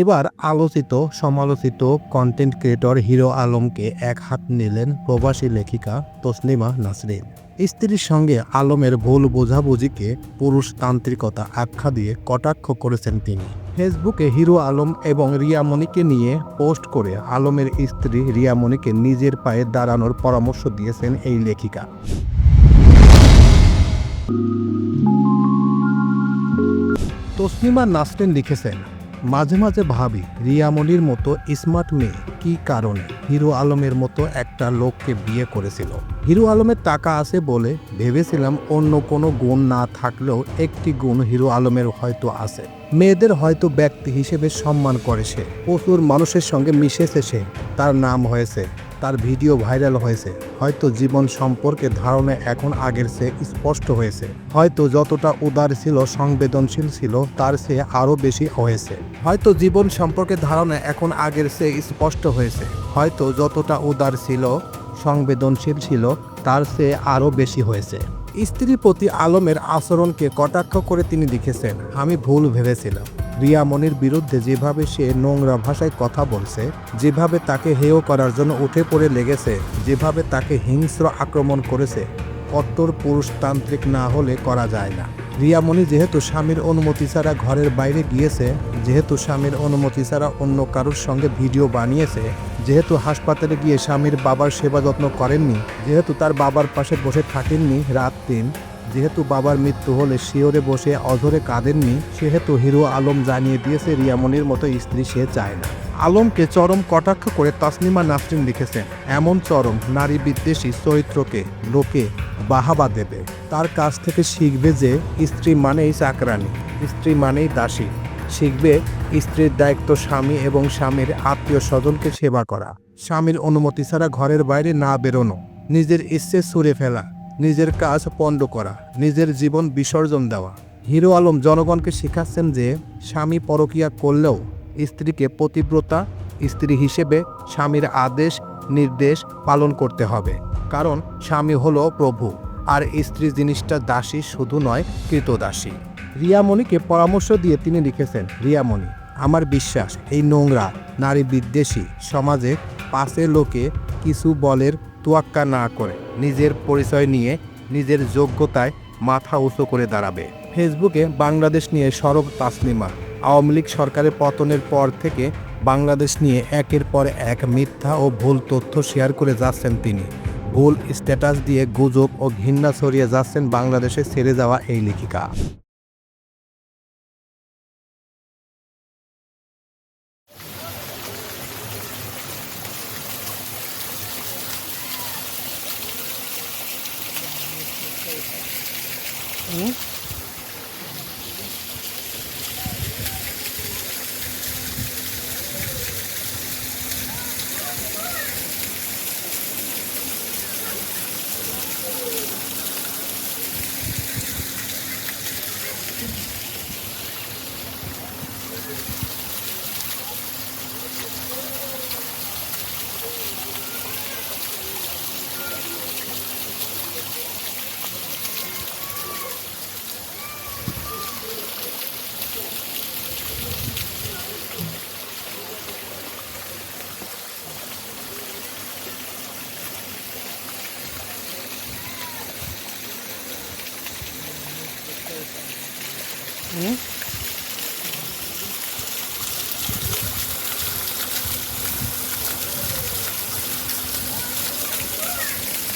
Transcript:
এবার আলোচিত, সমালোচিত কন্টেন্ট ক্রিয়েটর হিরো আলমকে এক হাত নিলেন প্রবাসী লেখিকা তসলিমা নাসরিন। স্ত্রীর সঙ্গে আলমের ভুল বোঝাবুঝিকে পুরুষতান্ত্রিকতা আখ্যা দিয়ে কটাক্ষ করেছেন তিনি। ফেসবুকে হিরো আলম এবং রিয়ামণিকে নিয়ে পোস্ট করে আলমের স্ত্রী রিয়ামণিকে নিজের পায়ে দাঁড়ানোর পরামর্শ দিয়েছেন এই লেখিকা। তসলিমা নাসরিন লিখেছেন মাঝে মাঝে ভাবি রিয়ামনির মতো স্মার্ট মেয়ে কি কারণে হিরো আলমের মতো একটা লোককে বিয়ে করেছিল? হিরো আলমের টাকা আছে বলে ভেবেছিলাম অন্য কোনো গুণ না থাকলেও একটি গুণ হিরো আলমের হয়তো আছে। মেয়েদের হয়তো ব্যক্তি হিসেবে সম্মান করে সে। প্রচুর মানুষের সঙ্গে মিশেছে সে। তার নাম হয়েছে তার ভিডিও ভাইরাল হয়েছে। হয়তো জীবন সম্পর্কে ধারণা এখন আগের চেয়ে স্পষ্ট হয়েছে। হয়তো যতটা উদার ছিল, সংবেদনশীল ছিল, তার চেয়ে আরও বেশি হয়েছে। হয়তো জীবন সম্পর্কে ধারণা এখন আগের চেয়ে স্পষ্ট হয়েছে। হয়তো যতটা উদার ছিল, সংবেদনশীল ছিল, তার চেয়ে আরও বেশি হয়েছে। স্ত্রীর প্রতি আলমের আচরণকে কটাক্ষ করে তিনি লিখেছেন, আমি ভুল ভেবেছিলাম। রিয়ামনির বিরুদ্ধে যেভাবে সে নোংরা ভাষায় কথা বলছে, যেভাবে তাকে হেয় করার জন্য উঠে পড়ে লেগেছে, যেভাবে তাকে হিংস্র আক্রমণ করেছে, কট্টর পুরুষতান্ত্রিক না হলে করা যায় না। রিয়ামণি যেহেতু স্বামীর অনুমতি ছাড়া ঘরের বাইরে গিয়েছে, যেহেতু স্বামীর অনুমতি ছাড়া অন্য কারোর সঙ্গে ভিডিও বানিয়েছে, যেহেতু হাসপাতালে গিয়ে স্বামীর বাবার সেবা যত্ন করেননি, যেহেতু তার বাবার পাশে বসে থাকেননি রাত দিন যেহেতু বাবার মৃত্যু হলে শিওরে বসে অধরে কাঁদেননি, সেহেতু হিরো আলম জানিয়ে দিয়েছে রিয়ামনির মতো স্ত্রী সে চায় না। আলমকে চরম কটাক্ষ করে তাসনিমা নাসরিন লিখেছেন এমন চরম নারী বিদ্বেষী চরিত্রকে লোকে বাহাবা দেবে। তার কাছ থেকে শিখবে যে স্ত্রী মানেই চাকরানি, স্ত্রী মানেই দাসী। শিখবে স্ত্রীর দায়িত্ব স্বামী এবং স্বামীর আত্মীয় স্বজনকে সেবা করা। স্বামীর অনুমতি ছাড়া ঘরের বাইরে না বেরোনো, নিজের ইচ্ছে ছুঁড়ে ফেলা নিজের কাজ পণ্ড করা, নিজের জীবন বিসর্জন দেওয়া। হিরো আলম জনগণকে শেখাচ্ছেন যে, স্বামী পরকিয়া করলেও স্ত্রীকে পতিব্রতা, স্ত্রী হিসেবে স্বামীর আদেশ, নির্দেশ পালন করতে হবে। কারণ স্বামী হলো প্রভু, আর স্ত্রী জিনিসটা দাসী শুধু নয়, কৃতদাসী। রিয়ামণিকে পরামর্শ দিয়ে তিনি লিখেছেন, রিয়ামণি, আমার বিশ্বাস, এই নোংরা, নারী বিদ্বেষী সমাজে পাশে লোকে কিছু বলের তোয়াক্কা না করে, নিজের পরিচয় নিয়ে, নিজের যোগ্যতায় মাথা উঁচু করে দাঁড়াবে। ফেসবুকে বাংলাদেশ নিয়ে সরব তাসলিমা, আওয়ামী লীগ সরকারের পতনের পর থেকে বাংলাদেশ নিয়ে একের পর এক মিথ্যা ও ভুল তথ্য শেয়ার করে যাচ্ছেন তিনি। ভুল স্ট্যাটাস দিয়ে গুজব ও ঘৃণা ছড়িয়ে যাচ্ছেন বাংলাদেশে ছেড়ে যাওয়া এই লেখিকা। me. mm